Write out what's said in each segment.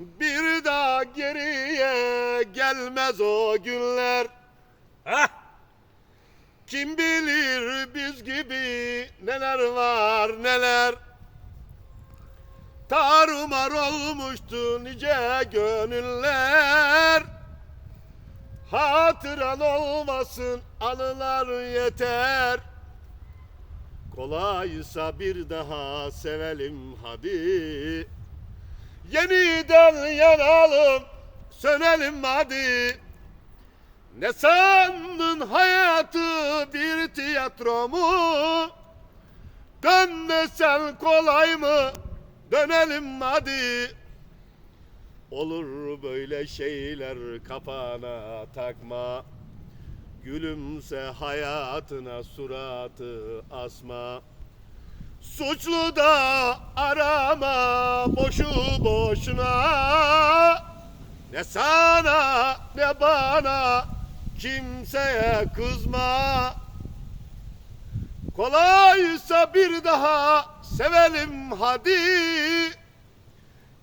Bir daha geriye gelmez o günler. Hah! Kim bilir biz gibi neler var neler. Tarumar olmuştu nice gönüller. Hatıran olmasın anılar yeter. Kolaysa bir daha sevelim hadi. Yeniden yanalım, sönelim hadi. Ne sandın hayatı bir tiyatro mu? Dön desen kolay mı? Dönelim hadi. Olur böyle şeyler kafana takma. Gülümse hayatına suratı asma. Suçlu da arama boşu boşuna. Ne sana ne bana kimseye kızma. Kolaysa bir daha sevelim hadi.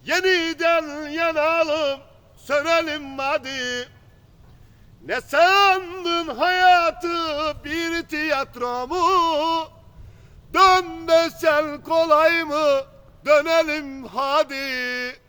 Yeniden yanalım sönelim hadi. Ne sandın hayatı bir tiyatro mu? Dön desen kolay mı? Dönelim hadi.